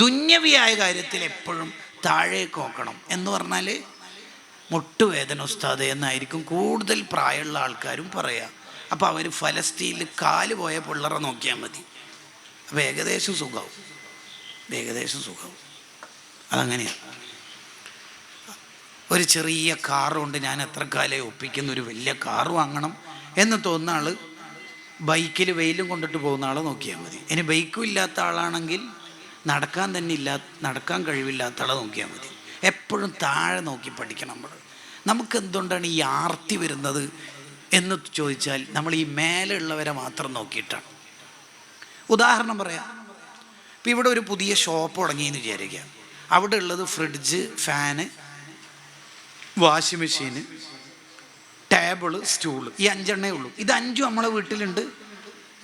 തുന്യവിയായ കാര്യത്തിൽ എപ്പോഴും താഴേക്ക് നോക്കണം. എന്ന് പറഞ്ഞാൽ മുട്ടുവേദന ഉസ്താദ് എന്നായിരിക്കും കൂടുതൽ പ്രായമുള്ള ആൾക്കാരും പറയുക അപ്പോൾ അവർ ഫലസ്തീനിൽ കാൽ പോയ പിള്ളറ നോക്കിയാൽ മതി. അപ്പോൾ ഏകദേശം സുഖമാവും. ഏകദേശം സുഖമാവും. അതങ്ങനെയാണ് ഒരു ചെറിയ കാറുകൊണ്ട് ഞാൻ എത്ര കാലം ഒപ്പിക്കുന്ന ഒരു വലിയ കാർ വാങ്ങണം എന്ന് തോന്നുന്ന ആൾ ബൈക്കിൽ വെയിലും കൊണ്ടിട്ട് പോകുന്ന ആളെ നോക്കിയാൽ മതി. ഇനി ബൈക്കും ഇല്ലാത്ത ആളാണെങ്കിൽ നടക്കാൻ തന്നെ ഇല്ലാ നടക്കാൻ കഴിവില്ലാത്ത ആളെ നോക്കിയാൽ മതി. എപ്പോഴും താഴെ നോക്കി പഠിക്കണം നമ്മൾ നമുക്ക് എന്തുകൊണ്ടാണ് ഈ ആർത്തി വരുന്നത് എന്ന് ചോദിച്ചാൽ നമ്മൾ ഈ മേലെ ഉള്ളവരെ മാത്രം നോക്കിയിട്ടാണ്. ഉദാഹരണം പറയാം. ഇപ്പം ഇവിടെ ഒരു പുതിയ ഷോപ്പ് തുടങ്ങിയെന്ന് വിചാരിക്കുക. അവിടെ ഉള്ളത് fridge fan washing machine table stool ഈ അഞ്ചെണ്ണേ ഉള്ളൂ. ഇത് അഞ്ചും നമ്മളെ വീട്ടിലുണ്ട്.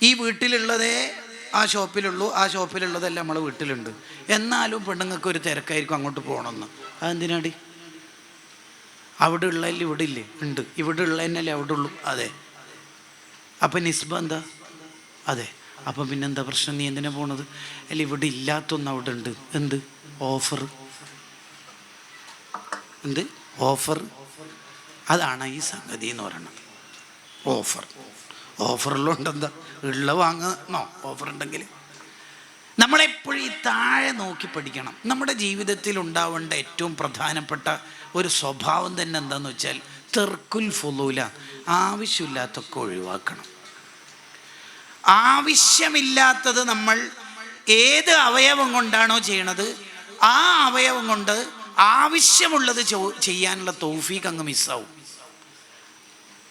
ഈ വീട്ടിലുള്ളതേ ആ ഷോപ്പിലുള്ളൂ ആ ഷോപ്പിലുള്ളതെല്ലാം നമ്മളെ വീട്ടിലുണ്ട്. എന്നാലും പെണ്ണുങ്ങൾക്ക് ഒരു തിരക്കായിരിക്കും അങ്ങോട്ട് പോകണമെന്ന്. അതെന്തിനാടി? അവിടെ ഉള്ളതിൽ ഇവിടെ ഇല്ലേ ഉണ്ട്. ഇവിടെ ഉള്ളതിനല്ലേ അവിടെ ഉള്ളൂ അതെ. അപ്പം നിസ്ബ എന്താ? അതെ. അപ്പം പിന്നെന്താ പ്രശ്നം? നീ എന്തിനാ പോണത്? അല്ല ഇവിടെ ഇല്ലാത്തൊന്നും അവിടെ ഉണ്ട്. എന്ത്? ഓഫർ. എന്ത്? ഓഫർ. അതാണ് ഈ സംഗതി എന്ന് പറയുന്നത്. ഓഫർ. ഓഫറിലുണ്ട് എന്താ? ഉള്ള വാങ്ങണോ ഓഫർ ഉണ്ടെങ്കിൽ നമ്മളെപ്പോഴും ഈ താഴെ നോക്കി പഠിക്കണം. നമ്മുടെ ജീവിതത്തിൽ ഉണ്ടാവേണ്ട ഏറ്റവും പ്രധാനപ്പെട്ട ഒരു സ്വഭാവം തന്നെ എന്താണെന്ന് വെച്ചാൽ തെർക്കുൽ ഫുലൂല. ആവശ്യമില്ലാത്തൊക്കെ ഒഴിവാക്കണം. ആവശ്യമില്ലാത്തത് നമ്മൾ ഏത് അവയവം കൊണ്ടാണോ ചെയ്യണത്? ആ അവയവം കൊണ്ട് ആവശ്യമുള്ളത് ചെയ്യാനുള്ള തോഫീക്ക് അങ്ങ് മിസ്സാവും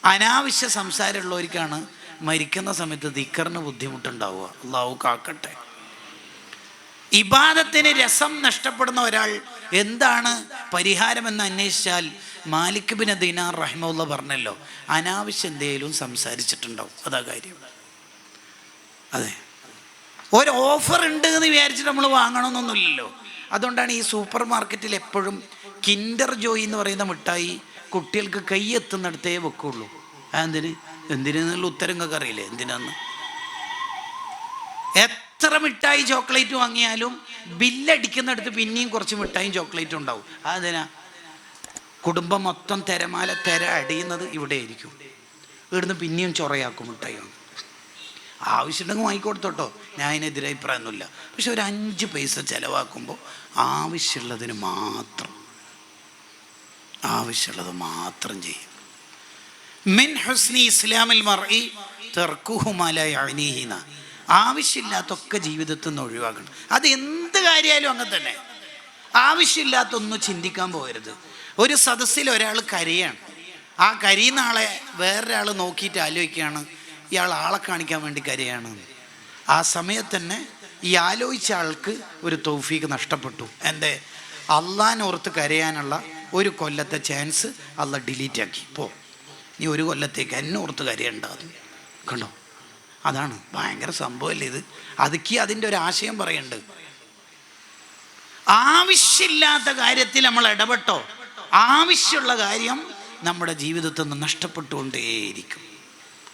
അനാവശ്യ സംസാരമുള്ളവർക്കാണ് മരിക്കുന്ന സമയത്ത് ദിക്കറിന് ബുദ്ധിമുട്ടുണ്ടാവുക. അള്ളാഹു കാക്കട്ടെ. ഇബാദത്തിന് രസം നഷ്ടപ്പെടുന്ന ഒരാൾ എന്താണ്? പരിഹാരമെന്ന് അന്വേഷിച്ചാൽ മാലിക് ബിൻ ദീനാർ റഹ്മുള്ള പറഞ്ഞല്ലോ. അനാവശ്യം എന്തെങ്കിലും സംസാരിച്ചിട്ടുണ്ടാവും. അതാ കാര്യം. അതെ. ഒരു ഓഫർ ഉണ്ട് എന്ന് വിചാരിച്ചിട്ട് നമ്മൾ വാങ്ങണമെന്നൊന്നുമില്ലല്ലോ അതുകൊണ്ടാണ് ഈ സൂപ്പർ മാർക്കറ്റിൽ എപ്പോഴും കിൻഡർ ജോയി എന്ന് പറയുന്ന മിഠായി കുട്ടികൾക്ക് കൈ എത്തുന്നിടത്തേ വെക്കുള്ളൂ. അതെന്തിന്? എന്തിനെന്നുള്ള ഉത്തരം നിങ്ങൾക്ക് അറിയില്ലേ? എന്തിനാന്ന്? എത്ര മിഠായി ചോക്ലേറ്റ് വാങ്ങിയാലും ബില്ലടിക്കുന്നിടത്ത് പിന്നെയും കുറച്ച് മിഠായും ചോക്ലേറ്റും ഉണ്ടാവും. അതെന്തിനാ കുടുംബം മൊത്തം തിരമാല തിര അടിയുന്നത് ഇവിടെ ആയിരിക്കും ഇവിടുന്ന് പിന്നെയും ചൊറയാക്കും മിഠായി വാങ്ങും ആവശ്യമുണ്ടെങ്കിൽ വാങ്ങിക്കൊടുത്തോട്ടോ. ഞാൻ അതിനെതിരെ അഭിപ്രായമൊന്നുമില്ല പക്ഷെ ഒരു അഞ്ച് പൈസ ചിലവാക്കുമ്പോൾ ആവശ്യമുള്ളതിന് മാത്രം ആവശ്യമുള്ളത് മാത്രം ചെയ്യും. മിൻ ഹുസ്നി ഇസ്ലാമിൽ മറി തെർക്കുഹുമലീന ആവശ്യമില്ലാത്തൊക്കെ ജീവിതത്തിൽ നിന്ന് ഒഴിവാക്കണം. അത് എന്ത് കാര്യമായാലും അങ്ങനെ തന്നെ. ആവശ്യമില്ലാത്തൊന്നും ചിന്തിക്കാൻ പോകരുത്. ഒരു സദസ്സിൽ ഒരാൾ കരയാണ്. ആ കരയുന്ന ആളെ വേറൊരാൾ നോക്കിയിട്ട് ആലോചിക്കുകയാണ് ഇയാൾ ആളെ കാണിക്കാൻ വേണ്ടി കരയാണ്. ആ സമയത്ത് തന്നെ ഈ ആലോചിച്ച ആൾക്ക് ഒരു തൗഫീക്ക് നഷ്ടപ്പെട്ടു. എന്റെ അള്ളാനോർത്ത് കരയാനുള്ള ഒരു കൊല്ലത്തെ ചാൻസ് അള്ള ഡിലീറ്റ് ആക്കി. പോ. നീ ഒരു കൊല്ലത്തേക്ക് എന്നെ ഓർത്ത് കരയുണ്ടാകും കണ്ടോ? അതാണ് ഭയങ്കര സംഭവമല്ലേ ഇത്? അതുക്കി അതിന്റെ ഒരു ആശയം പറയുന്നുണ്ട്. ആവശ്യമില്ലാത്ത കാര്യത്തിൽ നമ്മൾ ഇടപെട്ടോ? ആവശ്യമുള്ള കാര്യം നമ്മുടെ ജീവിതത്തിൽ നിന്ന് നഷ്ടപ്പെട്ടുകൊണ്ടേയിരിക്കും.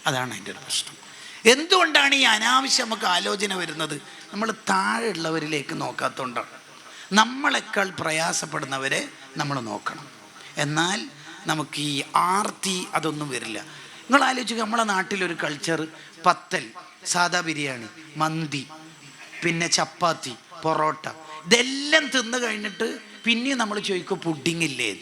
അതാണ് അതിന്റെ ഒരു പ്രശ്നം. എന്തുകൊണ്ടാണ് ഈ അനാവശ്യം നമുക്ക് ആലോചന വരുന്നത്? നമ്മൾ താഴെയുള്ളവരിലേക്ക് നോക്കാത്തതുകൊണ്ടാണ്. നമ്മളെക്കാൾ പ്രയാസപ്പെടുന്നവരെ നമ്മൾ നോക്കണം. എന്നാൽ നമുക്ക് ഈ ആർത്തി അതൊന്നും വരില്ല. നിങ്ങൾ ആലോചിക്കുക നമ്മളെ നാട്ടിലൊരു കൾച്ചർ പത്തൽ സാദാ ബിരിയാണി മന്തി പിന്നെ ചപ്പാത്തി പൊറോട്ട ഇതെല്ലാം തിന്നു കഴിഞ്ഞിട്ട് പിന്നെയും നമ്മൾ ചോദിക്കും പുഡിങ് ഇല്ലേ?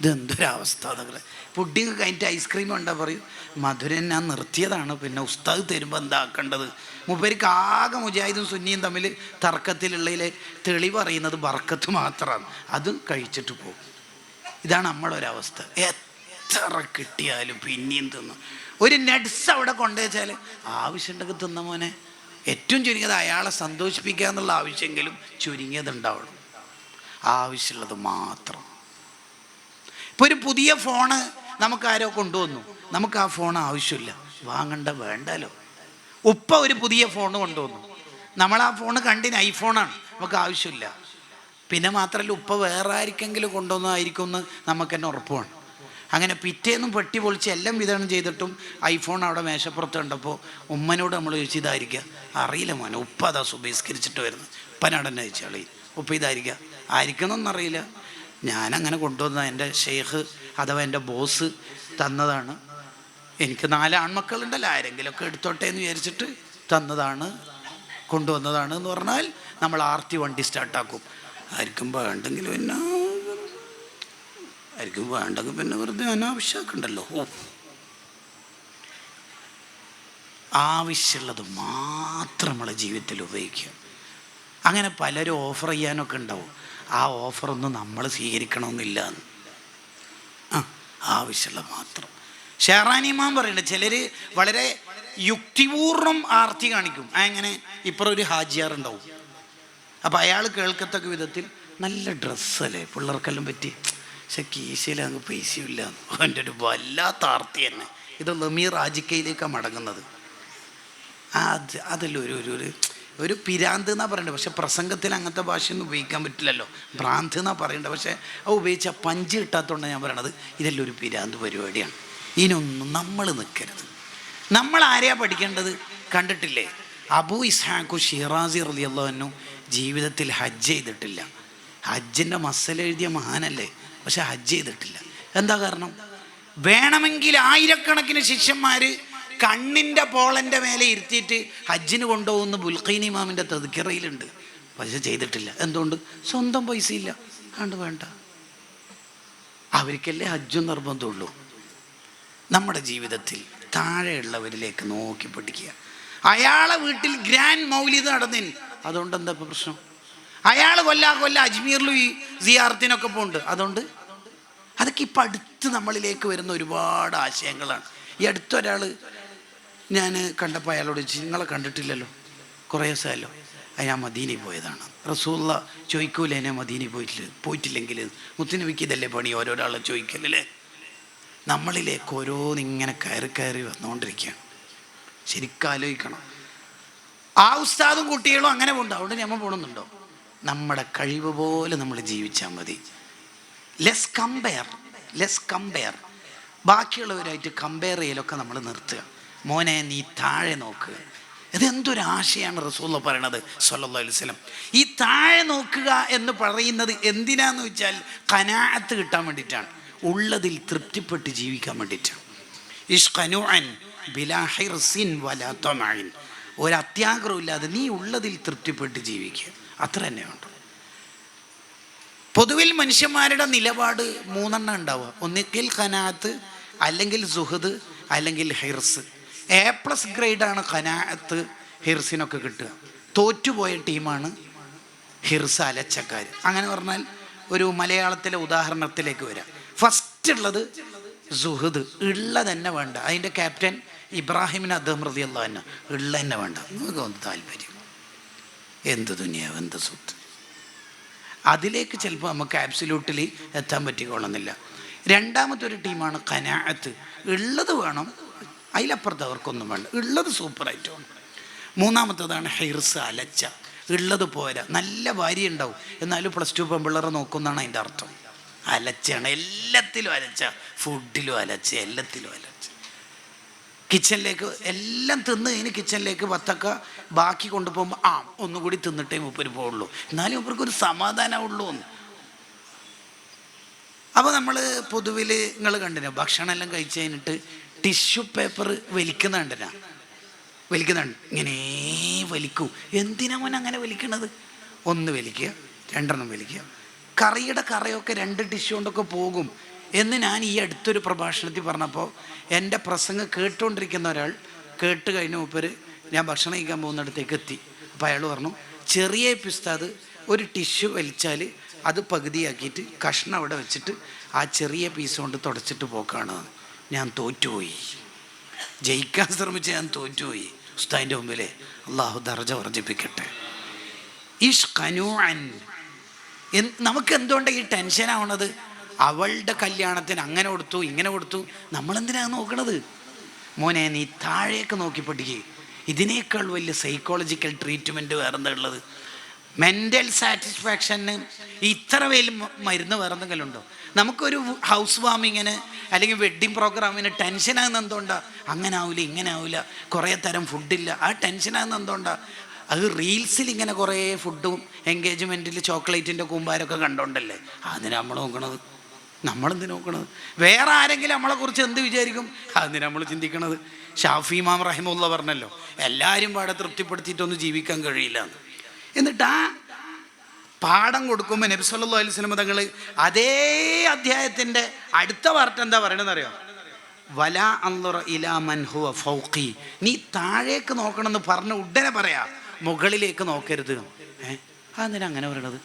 ഇതെന്തൊരവസ്ഥ അതൊക്കെ പുഡിങ് കഴിഞ്ഞിട്ട് ഐസ്ക്രീം ഉണ്ടാ പറയും. മധുരൻ ഞാൻ നിർത്തിയതാണ്. പിന്നെ ഉസ്താദ് തരുമ്പോൾ എന്താക്കേണ്ടത് മുപ്പേർക്ക് ആകെ മുജാഹിദും സുന്നിയും തമ്മിൽ തർക്കത്തിലുള്ളതിലെ തെളിവ് അറിയുന്നത് ബർക്കത്ത് മാത്രമാണ് അതും കഴിച്ചിട്ട് പോകും. ഇതാണ് നമ്മളൊരവസ്ഥ. എത്ര കിട്ടിയാലും പിന്നെയും തിന്നും. ഒരു നട്സ് അവിടെ കൊണ്ടുവച്ചാൽ ആവശ്യമുണ്ടെങ്കിൽ തിന്ന മോനെ. ഏറ്റവും ചുരുങ്ങിയത് അയാളെ സന്തോഷിപ്പിക്കുക എന്നുള്ള ആവശ്യമെങ്കിലും ചുരുങ്ങിയത് ആവശ്യമുള്ളത് മാത്രം. ഇപ്പോൾ ഒരു പുതിയ ഫോണ് നമുക്ക് ആരോ കൊണ്ടുവന്നു. നമുക്ക് ആ ഫോൺ ആവശ്യമില്ല. വാങ്ങണ്ട വേണ്ടല്ലോ. ഉപ്പ ഒരു പുതിയ ഫോൺ കൊണ്ടുവന്നു. നമ്മൾ ആ ഫോൺ കണ്ടിന് ഐഫോണാണ് നമുക്ക് ആവശ്യമില്ല. പിന്നെ മാത്രമല്ല ഉപ്പ വേറെ ആർക്കെങ്കിലും കൊണ്ടുവന്നതായിരിക്കും എന്ന് നമുക്ക് തന്നെ ഉറപ്പാണ് അങ്ങനെ പിറ്റേന്നും പെട്ടി പൊളിച്ച് എല്ലാം വിതരണം ചെയ്തിട്ടും ഐഫോൺ അവിടെ മേശപ്പുറത്ത് കണ്ടപ്പോൾ ഉമ്മനോട് നമ്മൾ ചോദിച്ചു ഇതായിരിക്കുക അറിയില്ല മോനെ ഉപ്പ അതാ സുബഹിസ്കരിച്ചിട്ട് വരുന്നത്. ഉപ്പനാടന്നെ അയച്ചാളി ഉപ്പ ഇതായിരിക്കുക ആയിരിക്കണമെന്നറിയില്ല. ഞാനങ്ങനെ കൊണ്ടുവന്ന എന്റെ ഷെയ്ഖ് അഥവാ എന്റെ ബോസ് തന്നതാണ്. എനിക്ക് നാല് ആൺമക്കളുണ്ടല്ലോ ആരെങ്കിലുമൊക്കെ എടുത്തോട്ടെ എന്ന് വിചാരിച്ചിട്ട് തന്നതാണ് കൊണ്ടുവന്നതാണ് എന്ന് പറഞ്ഞാൽ നമ്മൾ ആർത്തി വണ്ടി സ്റ്റാർട്ടാക്കും. ആർക്കും വേണ്ടെങ്കിൽ പിന്നെ ആർക്കും വേണ്ടെങ്കിൽ പിന്നെ വെറുതെ അനാവശ്യമാക്കണ്ടല്ലോ. ഓ ആവശ്യമുള്ളത് മാത്രം നമ്മളെ ജീവിതത്തിൽ ഉപയോഗിക്കുക. അങ്ങനെ പലരും ഓഫർ ചെയ്യാനൊക്കെ ഉണ്ടാവും. ആ ഓഫറൊന്നും നമ്മൾ സ്വീകരിക്കണമെന്നില്ല. ആ ആവശ്യമുള്ള മാത്രം. ഷെഹറാനിമാൻ പറയുന്നുണ്ട് ചിലർ വളരെ യുക്തിപൂർണം ആർത്തി കാണിക്കും. അങ്ങനെ ഇപ്പുറം ഒരു ഹാജിയാർ ഉണ്ടാവും അപ്പം അയാൾ കേൾക്കത്തക്ക വിധത്തിൽ നല്ല ഡ്രസ്സല്ലേ? പിള്ളേർക്കെല്ലാം പറ്റി. പക്ഷെ കീശയിൽ അങ്ങ് പൈസയില്ല അവന്റെ ഒരു വല്ലാത്ത ആർത്തി തന്നെ. ഇത് ലമീർ ആജിക്കയിലേക്കാണ് മടങ്ങുന്നത്. അത് അതല്ല ഒരു ഒരു ഒരു ഒരു പിരാന്ത് എന്നാണ് പറയേണ്ടത് പക്ഷെ പ്രസംഗത്തിൽ അങ്ങനത്തെ ഭാഷയൊന്നും ഉപയോഗിക്കാൻ പറ്റില്ലല്ലോ. ഭ്രാന്ത് എന്നാണ് പറയേണ്ടത് പക്ഷേ അത് ഉപയോഗിച്ച പഞ്ച് കിട്ടാത്തതുകൊണ്ട് ഞാൻ പറയണത്. ഇതെല്ലാം ഒരു പിരാന്ത് പരിപാടിയാണ്. ഇതിനൊന്നും നമ്മൾ നിൽക്കരുത് നമ്മൾ ആരെയാണ് പഠിക്കേണ്ടത്? കണ്ടിട്ടില്ലേ? അബു ഇസ്ഹാഖു ഷിറാസി റലിയല്ലോ ജീവിതത്തിൽ ഹജ്ജ് ചെയ്തിട്ടില്ല. ഹജ്ജിന്റെ മസൽ എഴുതിയ മഹാനല്ലേ? പക്ഷെ ഹജ്ജ് ചെയ്തിട്ടില്ല. എന്താ കാരണം? വേണമെങ്കിൽ ആയിരക്കണക്കിന് ശിഷ്യന്മാർ കണ്ണിന്റെ പോളന്റെ മേലെ ഇരുത്തിയിട്ട് ഹജ്ജിന് കൊണ്ടുപോകുന്ന ബുൽഖീനി ഇമാമിന്റെ തെതുക്കിറയിലുണ്ട് പക്ഷെ ചെയ്തിട്ടില്ല. എന്തുകൊണ്ട്? സ്വന്തം പൈസ ഇല്ല കണ്ട് വേണ്ട. അവർക്കല്ലേ ഹജ്ജും നിർബന്ധമുള്ളൂ. നമ്മുടെ ജീവിതത്തിൽ താഴെയുള്ളവരിലേക്ക് നോക്കി പഠിക്കുക അയാളെ വീട്ടിൽ ഗ്രാൻഡ് മൗലിത് നടന്നിൻ. അതുകൊണ്ട് എന്താ ഇപ്പൊ പ്രശ്നം? അയാൾ കൊല്ലാ കൊല്ല അജ്മീറിലും ഈ സിയാർത്തിനൊക്കെ പോകുന്നുണ്ട് അതുകൊണ്ട് അതൊക്കെ ഇപ്പം അടുത്ത് നമ്മളിലേക്ക് വരുന്ന ഒരുപാട് ആശയങ്ങളാണ്. ഈ അടുത്തൊരാൾ ഞാൻ കണ്ടപ്പോൾ അയാളോട് നിങ്ങളെ കണ്ടിട്ടില്ലല്ലോ? കുറേ ദിവസമല്ലോ ഞാൻ മദീനയിൽ പോയതാണ്. റസൂള്ള ചോദിക്കൂല എന്നെ മദീനയിൽ പോയിട്ടില്ല പോയിട്ടില്ലെങ്കിൽ മുത്തിനുവിക്ക് ഇതല്ലേ പണി? ഓരോരാളെ ചോദിക്കലല്ലേ. നമ്മളിലേക്ക് ഓരോന്നിങ്ങനെ കയറി കയറി വന്നുകൊണ്ടിരിക്കുകയാണ്. ശരിക്കും ആലോചിക്കണം ആ ഉസ്താദും കുട്ടികളും അങ്ങനെ പോകുന്നുണ്ട് അവിടെ ഞമ്മ പോകണമെന്നുണ്ടോ നമ്മുടെ കഴിവ് പോലെ നമ്മൾ ജീവിച്ചാൽ മതി. ലെസ് കമ്പയർ ലെസ് കമ്പയർ ബാക്കിയുള്ളവരായിട്ട് കമ്പയർ ചെയ്യലൊക്കെ നമ്മൾ നിർത്തുക. മോനെ നീ താഴെ നോക്കുക ഇതെന്തൊരു ആശയാണ് റസൂള്ള പറയണത്? സല്ലല്ലാഹു അലൈഹി വസല്ലം. ഈ താഴെ നോക്കുക എന്ന് പറയുന്നത് എന്തിനാന്ന് വെച്ചാൽ കനാഅത്ത് കിട്ടാൻ വേണ്ടിയിട്ടാണ്. ഉള്ളതിൽ തൃപ്തിപ്പെട്ട് ജീവിക്കാൻ വേണ്ടിയിട്ടാണ്. ഇഷ്കനുഅൻ ബിലാ ഹിർസിൻ വലാ ഒരു അത്യാഗ്രഹം ഇല്ലാതെ നീ ഉള്ളതിൽ തൃപ്തിപ്പെട്ട് ജീവിക്കുക. അത്ര തന്നെ ഉണ്ട് പൊതുവിൽ മനുഷ്യന്മാരുടെ നിലപാട് മൂന്നെണ്ണം ഉണ്ടാവുക. ഒന്നിക്കിൽ ഖനാത്ത് അല്ലെങ്കിൽ സുഹദ് അല്ലെങ്കിൽ ഹിർസ്. എ പ്ലസ് ഗ്രേഡാണ് ഖനാഅത്ത് ഹിർസിനൊക്കെ കിട്ടുക. തോറ്റുപോയ ടീമാണ് ഹിർസ് അലച്ചക്കാർ. അങ്ങനെ പറഞ്ഞാൽ ഒരു മലയാളത്തിലെ ഉദാഹരണത്തിലേക്ക് വരാം. ഫസ്റ്റ് ഉള്ളത് സുഹദ്. ഉള്ള തന്നെ വേണ്ട. അതിന്റെ ക്യാപ്റ്റൻ ഇബ്രാഹിമിന് അദ്ദേഹം അല്ല തന്നെ ഉള്ള തന്നെ വേണ്ട. നമുക്ക് ഒന്ന് താല്പര്യം. എന്ത് ദുനിയാവ് എന്ത് സ്വത്ത്. അതിലേക്ക് ചിലപ്പോൾ നമുക്ക് ആബ്സല്യൂട്ടിൽ എത്താൻ പറ്റിക്കൊള്ളുന്നില്ല രണ്ടാമത്തെ ഒരു ടീമാണ് കനാഅത്ത് ഉള്ളത് വേണം അതിലപ്പുറത്ത് അവർക്കൊന്നും വേണ്ട. ഉള്ളത് സൂപ്പറായിട്ട് വേണം. മൂന്നാമത്തേതാണ് ഹെയർസ് അലച്ച. ഉള്ളത് പോരാ. നല്ല ഭാര്യ ഉണ്ടാവും. എന്നാലും പ്ലസ് ടു പെമ്പിള്ളറെ നോക്കുന്നതാണ് അതിന്റെ അർത്ഥം. അലച്ചാണ് എല്ലാത്തിലും അലച്ച. ഫുഡിലും അലച്ച എല്ലാത്തിലും അലച്ച. കിച്ചണിലേക്ക് എല്ലാം തിന്ന് കഴിഞ്ഞ് കിച്ചണിലേക്ക് വത്തക്ക ബാക്കി കൊണ്ടുപോകുമ്പോൾ ആ ഒന്നുകൂടി തിന്നിട്ടേ മുപ്പര് പോകുള്ളൂ എന്നാലും ഇവർക്ക് ഒരു സമാധാനമുള്ളൂ എന്ന്. അപ്പോൾ നമ്മൾ പൊതുവിൽ നിങ്ങൾ കണ്ടിന? ഭക്ഷണം എല്ലാം കഴിച്ച് കഴിഞ്ഞിട്ട് ടിഷ്യൂ പേപ്പർ വലിക്കുന്ന കണ്ടിന വലിക്കുന്നുണ്ട്. ഇങ്ങനെ വലിക്കൂ. എന്തിനാ മോൻ അങ്ങനെ വലിക്കണത്? ഒന്ന് വലിക്കുക രണ്ടെണ്ണം വലിക്കുക. കറിയുടെ കറയൊക്കെ രണ്ട് ടിഷ്യൂ കൊണ്ടൊക്കെ പോകും. എന്ന് ഞാൻ ഈ അടുത്തൊരു പ്രഭാഷണത്തിൽ പറഞ്ഞപ്പോൾ എന്റെ പ്രസംഗം കേട്ടുകൊണ്ടിരിക്കുന്ന ഒരാൾ കേട്ട് കഴിഞ്ഞ മൂപ്പർ ഞാൻ ഭക്ഷണം കഴിക്കാൻ പോകുന്നിടത്തേക്ക് എത്തി. അപ്പോൾ അയാൾ പറഞ്ഞു ചെറിയ പിസ്താത് ഒരു ടിഷ്യൂ വലിച്ചാൽ അത് പകുതിയാക്കിയിട്ട് കഷ്ണം അവിടെ വെച്ചിട്ട് ആ ചെറിയ പീസ് കൊണ്ട് തുടച്ചിട്ട് പോക്കാണ്. ഞാൻ തോറ്റുപോയി. ജയിക്കാൻ ശ്രമിച്ച് ഞാൻ തോറ്റുപോയി. ഉസ്താദിന്റെ മുമ്പിലെ അള്ളാഹു ദർജ വർദ്ധിപ്പിക്കട്ടെ ഇഷ്കനുഅൻ. എന്ത് നമുക്ക് എന്തുകൊണ്ടാണ് ഈ ടെൻഷൻ ആവണത്? അവളുടെ കല്യാണത്തിന് അങ്ങനെ കൊടുത്തു ഇങ്ങനെ കൊടുത്തു. നമ്മളെന്തിനാണ് നോക്കണത്? മോനെ നീ താഴേക്ക് നോക്കി പഠിക്കുക ഇതിനേക്കാൾ വലിയ സൈക്കോളജിക്കൽ ട്രീറ്റ്മെന്റ് വേറെ എന്താ ഉള്ളത് മെന്റൽ സാറ്റിസ്ഫാക്ഷന് ഇത്ര വലിയ മരുന്ന് വേറെ എന്തെങ്കിലും ഉണ്ടോ നമുക്കൊരു ഹൗസ് വാമിങ്ങിന് അല്ലെങ്കിൽ വെഡ്ഡിങ് പ്രോഗ്രാമിന് ടെൻഷനാകുന്ന എന്തുകൊണ്ടാ അങ്ങനെ ആവില്ല ഇങ്ങനെ ആവില്ല കുറേ തരം ഫുഡില്ല ആ ടെൻഷനാകുന്ന എന്തുകൊണ്ടാ അത് റീൽസിൽ ഇങ്ങനെ കുറേ ഫുഡും എൻഗേജ്മെന്റിൽ ചോക്ലേറ്റിന്റെ കൂമ്പാരൊക്കെ കണ്ടോണ്ടല്ലേ? അതിന് നമ്മൾ നോക്കണത്. നമ്മളെന്ത് നോക്കണത്? വേറെ ആരെങ്കിലും നമ്മളെക്കുറിച്ച് എന്ത് വിചാരിക്കും? അതിന് നമ്മൾ ചിന്തിക്കണത്? ഷാഫി മാം റഹിമുള്ള പറഞ്ഞല്ലോ എല്ലാവരും പാടെ തൃപ്തിപ്പെടുത്തിയിട്ടൊന്നും ജീവിക്കാൻ കഴിയില്ല എന്ന്. എന്നിട്ട് ആ പാഠം കൊടുക്കുമ്പോൾ നബി സല്ലല്ലാഹു അലൈഹി വസല്ലം തങ്ങൾ അതേ അധ്യായത്തിന്റെ അടുത്ത പാർട്ട് എന്താ പറയണമെന്ന് അറിയോ വല അന്നുറ ഇലാ മൻ ഹുവ ഫൗഖി. നീ താഴേക്ക് നോക്കണമെന്ന് പറഞ്ഞ ഉടനെ പറയാ മുകളിലേക്ക് നോക്കരുത് ഏഹ് അതെന്തിനാ അങ്ങനെ പറയണത്?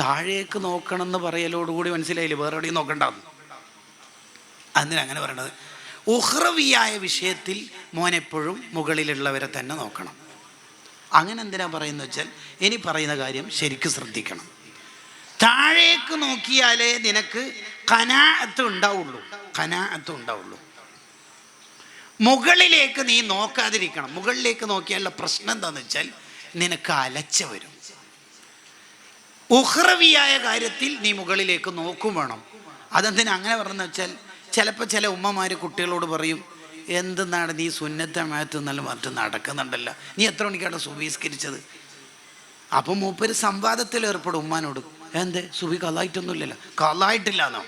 താഴേക്ക് നോക്കണം എന്ന് പറയലോടുകൂടി മനസ്സിലായില്ല? വേറെ എവിടെയും നോക്കണ്ടാവും അതിന് അങ്ങനെ പറയണത്? ഉഹ്റവിയായ വിഷയത്തിൽ മോനെപ്പോഴും മുകളിലുള്ളവരെ തന്നെ നോക്കണം. അങ്ങനെ എന്തിനാ പറയുന്നത് വെച്ചാൽ ഇനി പറയുന്ന കാര്യം ശരിക്കും ശ്രദ്ധിക്കണം. താഴേക്ക് നോക്കിയാലേ നിനക്ക് കനാഅത്ത് ഉണ്ടാവുള്ളൂ. കനാഅത്ത് ഉണ്ടാവുള്ളൂ. മുകളിലേക്ക് നീ നോക്കാതിരിക്കണം. മുകളിലേക്ക് നോക്കിയാലുള്ള പ്രശ്നം എന്താണെന്ന് വെച്ചാൽ നിനക്ക് അലച്ച വരും. ഉഹ്റവിയായ കാര്യത്തിൽ നീ മുകളിലേക്ക് നോക്കും വേണം. അതെന്തിനാ? അങ്ങനെ പറഞ്ഞെന്ന് വെച്ചാൽ ചിലപ്പോൾ ചില ഉമ്മമാർ കുട്ടികളോട് പറയും എന്തെന്നാണ് നീ സുന്നത്തമായത്ത് എന്നാലും മറ്റും നടക്കുന്നുണ്ടല്ലോ. നീ എത്ര മണിക്കാണ് സുബീസ്കരിച്ചത്? അപ്പം മൂപ്പര് സംവാദത്തിൽ ഏർപ്പെടും ഉമ്മാനോട്. എന്ത്? സുബി കലായിട്ടൊന്നുമില്ലല്ലോ കലായിട്ടില്ല എന്നോ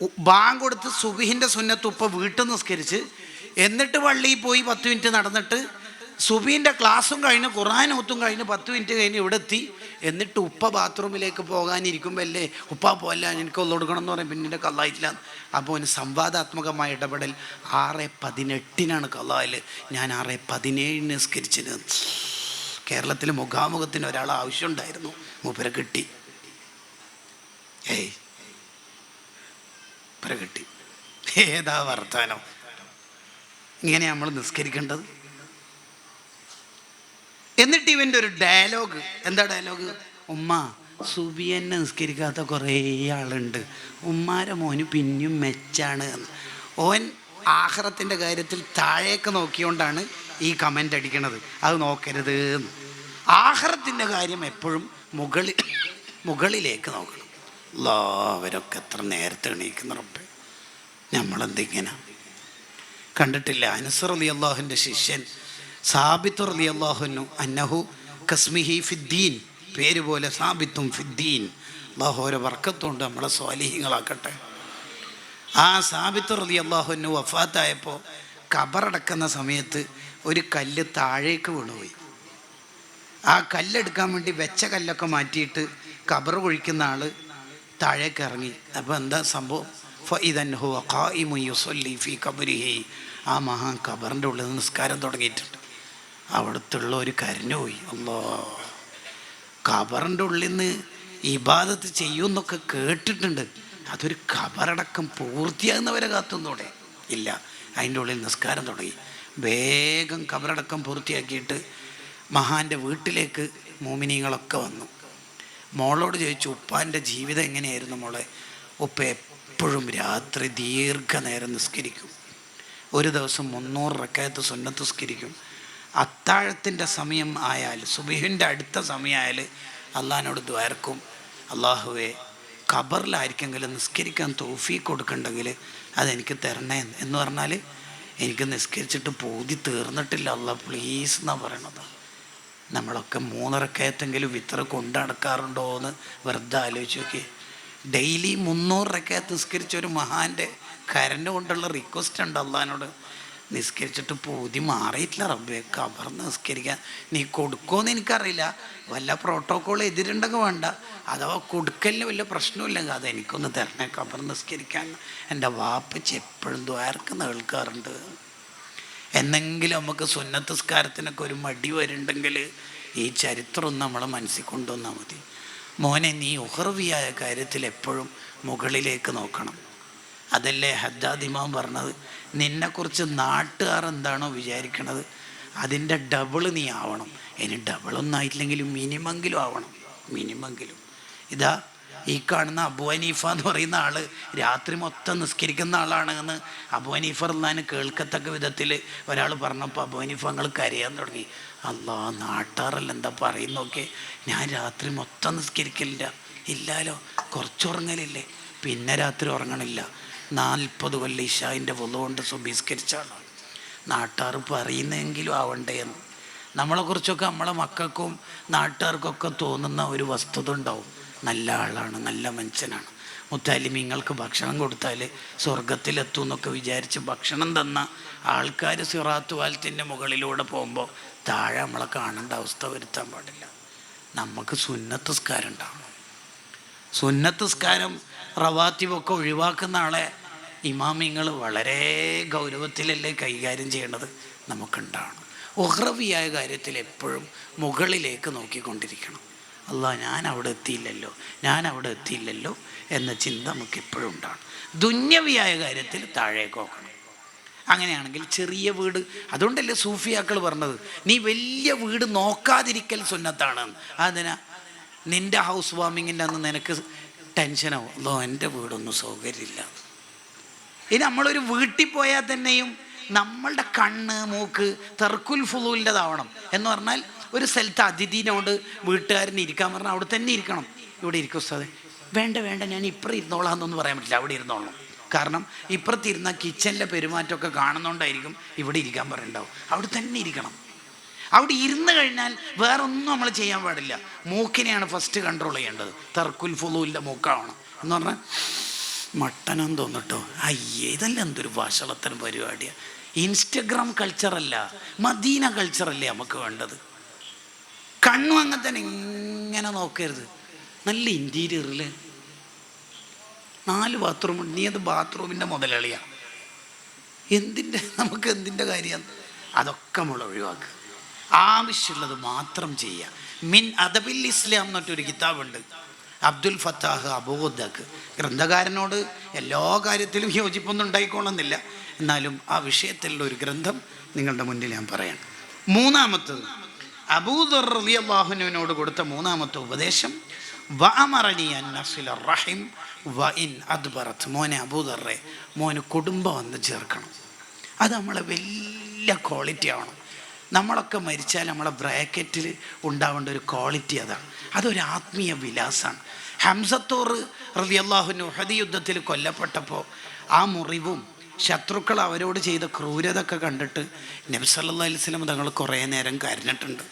ഉ- ബാങ്ക് കൊടുത്ത് സുബിഹിന്റെ സുന്നത്ത് ഉപ്പ വീട്ടിൽ നിസ്കരിച്ച് എന്നിട്ട് പള്ളിയിൽ പോയി പത്ത് മിനിറ്റ് നടന്നിട്ട് സുബീന്റെ ക്ലാസ്സും കഴിഞ്ഞ് ഖുറാൻ ഒത്തും കഴിഞ്ഞ് പത്ത് മിനിറ്റ് കഴിഞ്ഞ് ഇവിടെ എത്തി. എന്നിട്ട് ഉപ്പ ബാത്റൂമിലേക്ക് പോകാനിരിക്കുമ്പോൾ അല്ലേ ഉപ്പ പോല്ല എനിക്ക് ഒന്ന് കൊടുക്കണം എന്ന് പറയും. പിന്നെ കള്ളായിട്ടില്ല. അപ്പോൾ അവന് സംവാദാത്മകമായ ഇടപെടൽ ആറ് പതിനെട്ടിനാണ് കള്ളായിൽ ഞാൻ ആറ് പതിനേഴിന് നിസ്കരിച്ചത്. കേരളത്തിൽ മുഖാമുഖത്തിന് ഒരാൾ ആവശ്യമുണ്ടായിരുന്നു. മൂപ്പരെ കിട്ടി. ഏയ്. മൂപ്പരെ കിട്ടി. ഏതാ വർത്താനം? ഇങ്ങനെ നമ്മൾ നിസ്കരിക്കേണ്ടത്? എന്നിട്ട് ഇവന്റെ ഒരു ഡയലോഗ്. എന്താ ഡയലോഗ്? ഉമ്മ സുബിയന്നെ നിസ്കരിക്കാത്ത കുറേ ആളുണ്ട്. ഉമ്മാരെ മോന് പിന്നെയും മെച്ചാണ്. ഓൻ ആഹ്റത്തിന്റെ കാര്യത്തിൽ താഴേക്ക് നോക്കിയോണ്ടാണ് ഈ കമന്റ് അടിക്കണത്. അത് നോക്കരുത് എന്ന്. ആഹ്റത്തിന്റെ കാര്യം എപ്പോഴും മുകളിൽ മുകളിലേക്ക് നോക്കണം. എല്ലാവരൊക്കെ എത്ര നേരത്തെ എണീക്കുന്ന റബ്ബ്. നമ്മളെന്തിങ്ങനെ? കണ്ടിട്ടില്ല. അനുസർ അലി അള്ളാഹുവിന്റെ ശിഷ്യൻ സാബിത്ത് അലി അള്ളാഹുനു അന്നഹു കസ്മിഹി ഫിദ്ദീൻ. പേര് പോലെ സാബിത്തും ഫിദ്ദീൻ. അള്ളാഹു ഓരോ വർക്കത്തുണ്ട് നമ്മളെ സ്വാലിഹ്യങ്ങളാക്കട്ടെ ആ സാബിത്തു അലി അള്ളാഹുനു വഫാത്തായപ്പോൾ കബറടക്കുന്ന സമയത്ത് ഒരു കല്ല് താഴേക്ക് വീണുപോയി. ആ കല്ലെടുക്കാൻ വേണ്ടി വെച്ച കല്ലൊക്കെ മാറ്റിയിട്ട് കബർ കുഴിക്കുന്ന ആൾ താഴേക്ക് ഇറങ്ങി. അപ്പോൾ എന്താ സംഭവം? ഫഇദൻ ഹുവ ഖായിമു യുസല്ലി ഫീ ഖബരിഹി. ആ മഹാ കബറിന്റെ ഉള്ളിൽ നിസ്കാരം തുടങ്ങിയിട്ടുണ്ട്. അവിടുത്തുള്ള ഒരു കരഞ്ഞുപോയി അല്ലോ ഖബറിന്റെ ഉള്ളിൽ നിന്ന് ഇബാദത്ത് ചെയ്യുമെന്നൊക്കെ കേട്ടിട്ടുണ്ട്. അതൊരു ഖബറടക്കം പൂർത്തിയാകുന്നവരെ കാത്തുന്നൂടെ ഇല്ല അതിന്റെ ഉള്ളിൽ നിസ്കാരം തുടങ്ങി. വേഗം ഖബറടക്കം പൂർത്തിയാക്കിയിട്ട് മഹാന്റെ വീട്ടിലേക്ക് മോമിനികളൊക്കെ വന്നു. മോളോട് ചോദിച്ചു ഉപ്പാന്റെ ജീവിതം എങ്ങനെയായിരുന്നു മോളെ? ഉപ്പ എപ്പോഴും രാത്രി ദീർഘനേരം നിസ്കരിക്കും. ഒരു ദിവസം മുന്നൂറ് റക്കായത്ത് സുന്നത്ത് നിസ്കരിക്കും. അത്താഴത്തിന്റെ സമയം ആയാൽ സുബിഹിന്റെ അടുത്ത സമയമായാൽ അള്ളഹാനോട് ദ്വാരക്കും. അള്ളാഹുവെ ഖബറിലായിരിക്കെങ്കിലും നിസ്കരിക്കാൻ തോഫി കൊടുക്കണ്ടെങ്കിൽ അതെനിക്ക് തരണേ എന്ന്. പറഞ്ഞാൽ എനിക്ക് നിസ്കരിച്ചിട്ട് പൂതി തീർന്നിട്ടില്ല. അല്ല പ്ലീസ് എന്നാണ് പറയണത്. നമ്മളൊക്കെ മൂന്നരക്കയത്തെങ്കിലും വിത്ര കൊണ്ടു നടക്കാറുണ്ടോ എന്ന് വെറുതെ ആലോചിച്ച് നോക്കി. ഡെയിലി മുന്നൂറ് റക്കയത്ത് നിസ്കരിച്ച ഒരു മഹാന്റെ കരണ്ട് കൊണ്ടുള്ള റിക്വസ്റ്റ് ഉണ്ട് അള്ളഹാനോട്. നിസ്കരിച്ചിട്ട് പൂതി മാറിയിട്ടില്ല റബ്ബെ ഖബർ നിസ്കരിക്കാൻ. നീ കൊടുക്കുമെന്ന് എനിക്കറിയില്ല. വല്ല പ്രോട്ടോക്കോൾ എതിരുണ്ടെങ്കിൽ വേണ്ട. അഥവാ കൊടുക്കലിന് വല്ല പ്രശ്നമില്ലെങ്കിൽ അത് എനിക്കൊന്ന് തരണേ കബർ നിസ്കരിക്കാൻ. എന്റെ വാപ്പച്ച് എപ്പോഴും ദ്വാരക്കുന്ന കേൾക്കാറുണ്ട്. എന്നെങ്കിലും നമുക്ക് സുന്നത്തസ്കാരത്തിനൊക്കെ ഒരു മടി വരുന്നുണ്ടെങ്കിൽ ഈ ചരിത്രം നമ്മൾ മനസ്സിൽ കൊണ്ടുവന്നാൽ മതി. മോനെ നീ ഉഹർവിയായ കാര്യത്തിൽ എപ്പോഴും മുകളിലേക്ക് നോക്കണം. അതല്ലേ ഇമാം പറഞ്ഞത്? നിന്നെക്കുറിച്ച് നാട്ടുകാർ എന്താണോ വിചാരിക്കണത് അതിന്റെ ഡബിൾ നീ ആവണം. ഇനി ഡബിളൊന്നും ആയിട്ടില്ലെങ്കിലും മിനിമെങ്കിലും ആവണം. മിനിമെങ്കിലും ഇതാ ഈ കാണുന്ന അബു എന്ന് പറയുന്ന ആൾ രാത്രി മൊത്തം നിസ്കരിക്കുന്ന ആളാണ് എന്ന് അബു ഹനീഫ റഹ്ലാന് കേൾക്കത്തക്ക വിധത്തിൽ ഒരാൾ പറഞ്ഞപ്പോൾ അബു ഹനീഫ നിങ്ങൾ കരയാൻ തുടങ്ങി. അല്ലാ നാട്ടാറല്ല എന്താ പറയുന്നൊക്കെ ഞാൻ രാത്രി മൊത്തം നിസ്കരിക്കലില്ല. ഇല്ലാലോ കുറച്ചുറങ്ങലില്ലേ? പിന്നെ രാത്രി ഉറങ്ങണില്ല. നാൽപ്പത് കൊല്ലം ഇഷായിന്റെ കൊണ്ട് സുബീസ്കരിച്ച ആളാണ് നാട്ടാർ പറയുന്നെങ്കിലും ആവണ്ടേ എന്ന്. നമ്മളെക്കുറിച്ചൊക്കെ നമ്മളെ മക്കൾക്കും നാട്ടുകാർക്കൊക്കെ തോന്നുന്ന ഒരു വസ്തുത ഉണ്ടാവും. നല്ല ആളാണ് നല്ല മനുഷ്യനാണ്. മുത്താലിമീങ്ങൾക്ക് ഭക്ഷണം കൊടുത്താൽ സ്വർഗത്തിലെത്തും എന്നൊക്കെ വിചാരിച്ച് ഭക്ഷണം തന്ന ആൾക്കാർ സിറാത്ത് വാലത്തിന്റെ മുകളിലൂടെ പോകുമ്പോൾ താഴെ നമ്മളെ കാണേണ്ട അവസ്ഥ വരുത്താൻ പാടില്ല. നമുക്ക് സുന്നത്തസ്കാരം ഉണ്ടാവണം. സുന്നത്തസ്കാരം റവാത്തിവൊക്കെ ഒഴിവാക്കുന്ന ആളെ ഇമാമിങ്ങൾ വളരെ ഗൗരവത്തിലല്ലേ കൈകാര്യം ചെയ്യേണ്ടത് നമുക്കുണ്ടാവണം. ഉഹ്രവിയായ കാര്യത്തിൽ എപ്പോഴും മുകളിലേക്ക് നോക്കിക്കൊണ്ടിരിക്കണം. അല്ല ഞാൻ അവിടെ എത്തിയില്ലല്ലോ ഞാൻ അവിടെ എത്തിയില്ലല്ലോ എന്ന ചിന്ത നമുക്ക് എപ്പോഴും ഉണ്ടാവണം. ദുന്യവിയായ കാര്യത്തിൽ താഴേക്ക് നോക്കണം. അങ്ങനെയാണെങ്കിൽ ചെറിയ വീട് അതുകൊണ്ടല്ലേ സൂഫിയാക്കൾ പറഞ്ഞത് നീ വലിയ വീട് നോക്കാതിരിക്കൽ സുന്നത്താണ്. അതിനാ നിന്റെ ഹൗസ് വാമിങ്ങിന്റെ അന്ന് നിനക്ക് ടെൻഷനാവും. അതോ എന്റെ വീടൊന്നും സൗകര്യമില്ല. ഇനി നമ്മളൊരു വീട്ടിൽ പോയാൽ തന്നെയും നമ്മളുടെ കണ്ണ് മൂക്ക് തെർക്കുൽ ഫുലൂലിന്റെതാവണം. എന്ന് പറഞ്ഞാൽ ഒരു സ്ഥലത്ത് അതിഥീനോട് വീട്ടുകാരനെ ഇരിക്കാൻ പറഞ്ഞാൽ അവിടെ തന്നെ ഇരിക്കണം. ഇവിടെ ഇരിക്കും ഉസ്താദെ. വേണ്ട വേണ്ട ഞാൻ ഇപ്പുറം ഇരുന്നോളാം എന്നൊന്നും പറയാൻ പറ്റില്ല. അവിടെ ഇരുന്നോളാം കാരണം ഇപ്പുറത്തിരുന്ന കിച്ചണിലെ പെരുമാറ്റമൊക്കെ കാണുന്നോണ്ടായിരിക്കും ഇവിടെ ഇരിക്കാൻ പറയുന്നുണ്ടാവും അവിടെ തന്നെ ഇരിക്കണം. അവിടെ ഇരുന്ന് കഴിഞ്ഞാൽ വേറൊന്നും നമ്മൾ ചെയ്യാൻ പാടില്ല. മൂക്കിനെയാണ് ഫസ്റ്റ് കൺട്രോൾ ചെയ്യേണ്ടത്. തർക്കുൽ ഫുലൂലിന്റെ മൂക്കാണ്. എന്ന് പറഞ്ഞാൽ മട്ടനം തോന്നിട്ടോ അയ്യേ ഇതല്ല എന്തൊരു വഷളത്തിന് പരിപാടിയാണ് ഇൻസ്റ്റഗ്രാം കൾച്ചറല്ല മദീന കൾച്ചറല്ലേ നമുക്ക് വേണ്ടത്. കണ്ണും അങ്ങനെ തന്നെ ഇങ്ങനെ നോക്കരുത്. നല്ല ഇന്റീരിയറിൽ നാല് ബാത്റൂം നീ അത് ബാത്റൂമിന്റെ മുതലാളിയാണ് എന്തിന്റെ നമുക്ക് എന്തിന്റെ കാര്യമാണ് അതൊക്കെ നമ്മൾ ഒഴിവാക്കുക ആവശ്യമുള്ളത് മാത്രം ചെയ്യുക. മിൻ അദബിൽ ഇസ്ലാം എന്നിട്ടൊരു കിതാബുണ്ട്. അബ്ദുൽ ഫത്താഹ് അബൂദക്ക് ഗ്രന്ഥകാരനോട് എല്ലാ കാര്യത്തിലും യോജിപ്പൊന്നും ഉണ്ടായിക്കോളുന്നില്ല. എന്നാലും ആ വിഷയത്തിലുള്ള ഒരു ഗ്രന്ഥം നിങ്ങളുടെ മുന്നിൽ ഞാൻ പറയാം. മൂന്നാമത്തത് അബൂദർ റളിയല്ലാഹുവിനോട് കൊടുത്ത മൂന്നാമത്തെ ഉപദേശം റഹിം മോനെ അബൂദറെ മോന് കുടുംബം വന്ന് ചേർക്കണം. അത് നമ്മളെ വലിയ ക്വാളിറ്റി ആവണം. നമ്മളൊക്കെ മരിച്ചാൽ നമ്മളെ ബ്രാക്കറ്റിൽ ഉണ്ടാവേണ്ട ഒരു ക്വാളിറ്റി അതാണ്. അതൊരു ആത്മീയ വിലാസമാണ് ഹംസത്തോർ റളിയല്ലാഹുവിന് ഹദി യുദ്ധത്തിൽ കൊല്ലപ്പെട്ടപ്പോൾ ആ മുറിവും ശത്രുക്കൾ അവരോട് ചെയ്ത ക്രൂരത ഒക്കെ കണ്ടിട്ട് അലൈഹി വസല്ലം തങ്ങൾ കുറേ നേരം കരഞ്ഞിട്ടുണ്ട്.